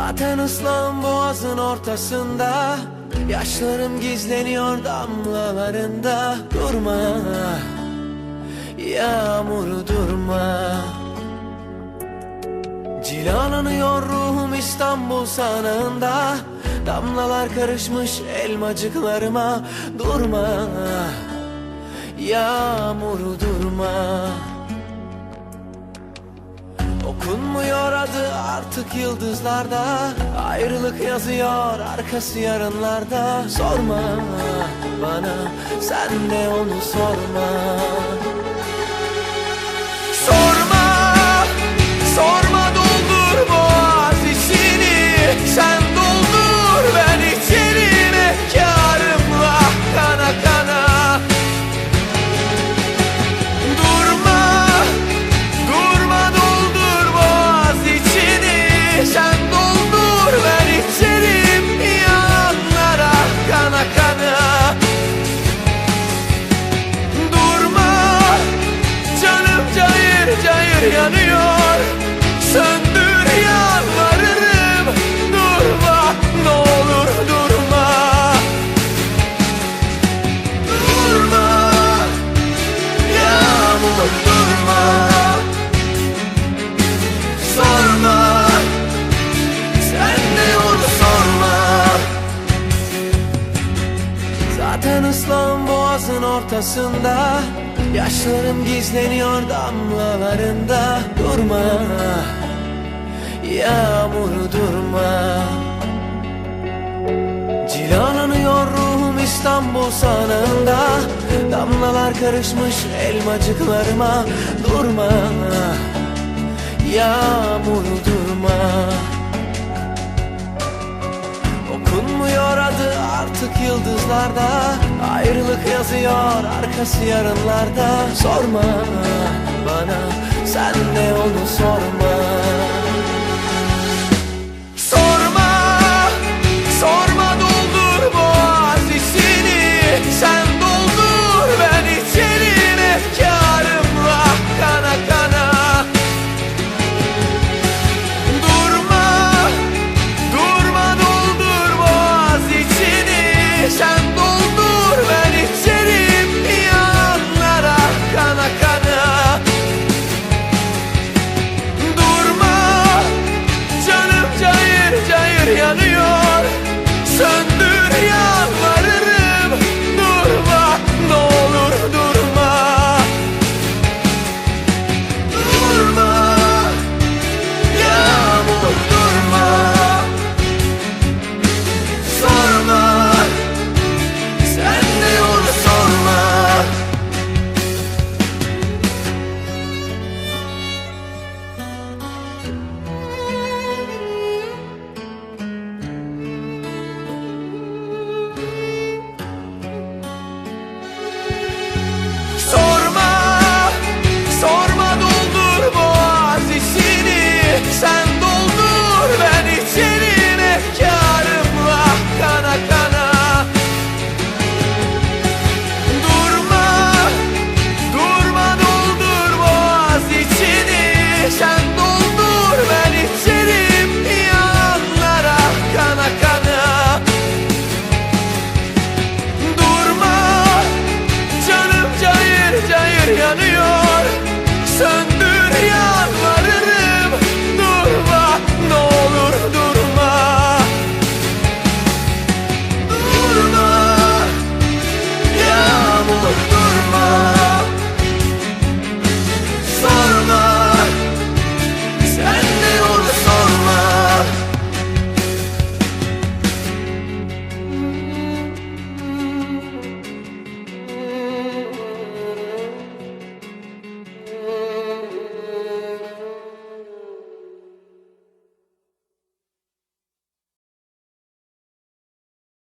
Zaten ıslan boğazın ortasında Yaşlarım gizleniyor damlalarında. Durma Yağmur durma. Cilalanıyor ruhum İstanbul sanığında Damlalar karışmış elmacıklarıma. Durma Yağmur durma. Okunmuyor adı artık yıldızlarda Ayrılık yazıyor arkası yarınlarda. Sorma bana sen de onu sorma Zaten ıslan boğazın ortasında Yaşlarım gizleniyor damlalarında. Durma Yağmur durma. Cilalanıyor ruhum İstanbul sanığında Damlalar karışmış elmacıklarıma. Durma Yağmur durma. Okunmuyor adı yıldızlarda Ayrılık yazıyor arkası yarınlarda. Sorma bana sen de onu sorma